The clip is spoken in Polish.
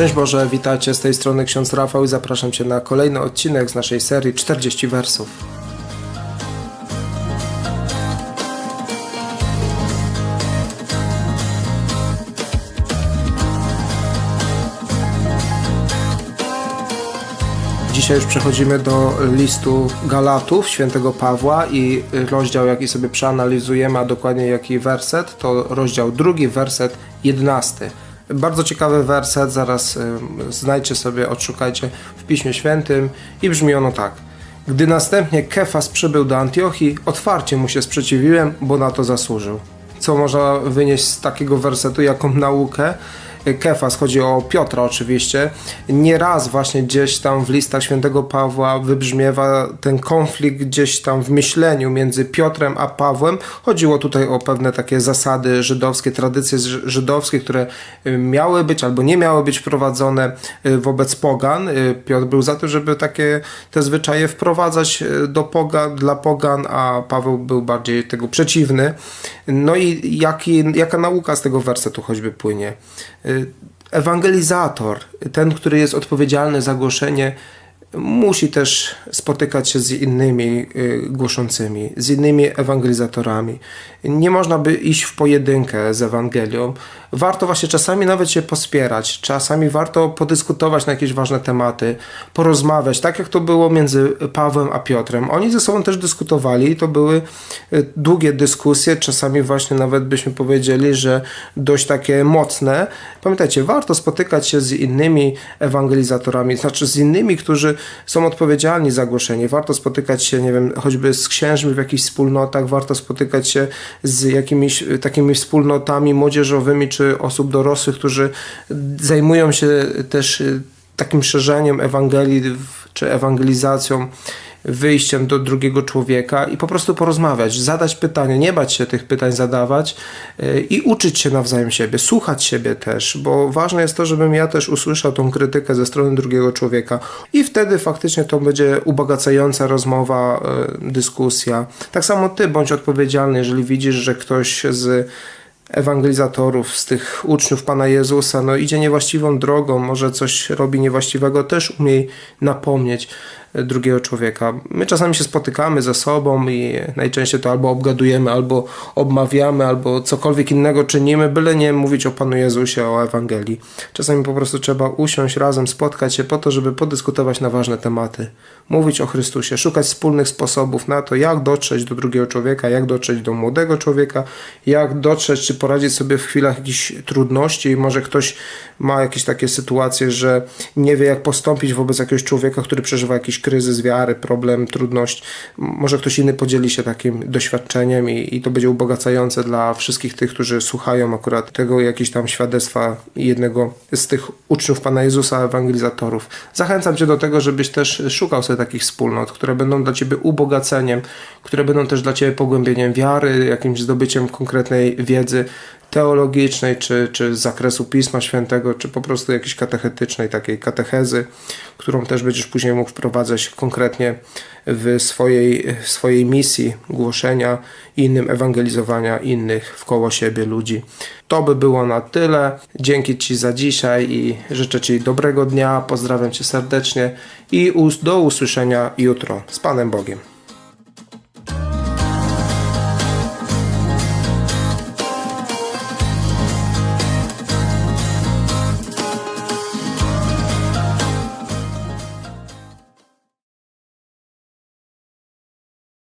Szczęść Boże, witajcie z tej strony ksiądz Rafał i zapraszam Cię na kolejny odcinek z naszej serii 40 wersów. Dzisiaj już przechodzimy do listu Galatów świętego Pawła i rozdział, jaki sobie przeanalizujemy, a dokładnie jaki werset, to rozdział drugi, werset jedenasty. Bardzo ciekawy werset, zaraz y, znajdźcie sobie, odszukajcie w Piśmie Świętym i brzmi ono tak. Gdy następnie Kefas przybył do Antiochii, otwarcie mu się sprzeciwiłem, bo na to zasłużył. Co można wynieść z takiego wersetu, jaką naukę? Kefas, chodzi o Piotra oczywiście, nieraz właśnie gdzieś tam w listach świętego Pawła wybrzmiewa ten konflikt gdzieś tam w myśleniu między Piotrem a Pawłem. Chodziło tutaj o pewne takie zasady żydowskie, tradycje ży- żydowskie, które y, miały być albo nie miały być wprowadzone y, wobec pogan. Y, Piotr był za tym, żeby takie te zwyczaje wprowadzać y, do pogan, dla pogan, a Paweł był bardziej tego przeciwny. No i jaki, jaka nauka z tego wersetu choćby płynie? Ewangelizator, ten, który jest odpowiedzialny za głoszenie, musi też spotykać się z innymi y, głoszącymi, z innymi ewangelizatorami. Nie można by iść w pojedynkę z Ewangelią. Warto właśnie czasami nawet się pospierać, czasami warto podyskutować na jakieś ważne tematy, porozmawiać, tak jak to było między Pawłem a Piotrem. Oni ze sobą też dyskutowali i to były y, długie dyskusje, czasami właśnie nawet byśmy powiedzieli, że dość takie mocne. Pamiętajcie, warto spotykać się z innymi ewangelizatorami, znaczy z innymi, którzy są odpowiedzialni za głoszenie. Warto spotykać się, nie wiem, choćby z księżmi w jakichś wspólnotach, warto spotykać się z jakimiś y, takimi wspólnotami młodzieżowymi czy osób dorosłych, którzy zajmują się też y, takim szerzeniem Ewangelii czy ewangelizacją, wyjściem do drugiego człowieka i po prostu porozmawiać, zadać pytania, nie bać się tych pytań zadawać y, i uczyć się nawzajem siebie, słuchać siebie też, bo ważne jest to, żebym ja też usłyszał tą krytykę ze strony drugiego człowieka i wtedy faktycznie to będzie ubogacająca rozmowa, y, dyskusja. Tak samo ty bądź odpowiedzialny, jeżeli widzisz, że ktoś z ewangelizatorów, z tych uczniów Pana Jezusa, no idzie niewłaściwą drogą, może coś robi niewłaściwego, też umiej napomnieć e, drugiego człowieka. My czasami się spotykamy ze sobą i najczęściej to albo obgadujemy, albo obmawiamy, albo cokolwiek innego czynimy, byle nie mówić o Panu Jezusie, o Ewangelii. Czasami po prostu trzeba usiąść razem, spotkać się po to, żeby podyskutować na ważne tematy. Mówić o Chrystusie, szukać wspólnych sposobów na to, jak dotrzeć do drugiego człowieka, jak dotrzeć do młodego człowieka, jak dotrzeć, czy poradzić sobie w chwilach jakichś trudności. Może ktoś ma jakieś takie sytuacje, że nie wie, jak postąpić wobec jakiegoś człowieka, który przeżywa jakiś kryzys wiary, problem, trudność. Może ktoś inny podzieli się takim doświadczeniem i, i to będzie ubogacające dla wszystkich tych, którzy słuchają akurat tego jakieś tam świadectwa jednego z tych uczniów Pana Jezusa, ewangelizatorów. Zachęcam Cię do tego, żebyś też szukał sobie takich wspólnot, które będą dla Ciebie ubogaceniem, które będą też dla Ciebie pogłębieniem wiary, jakimś zdobyciem konkretnej wiedzy teologicznej, czy, czy z zakresu Pisma Świętego, czy po prostu jakiejś katechetycznej, takiej katechezy, którą też będziesz później mógł wprowadzać konkretnie w swojej, swojej misji głoszenia innym, ewangelizowania innych wkoło siebie ludzi. To by było na tyle. Dzięki Ci za dzisiaj i życzę Ci dobrego dnia. Pozdrawiam Cię serdecznie i do usłyszenia jutro. Z Panem Bogiem.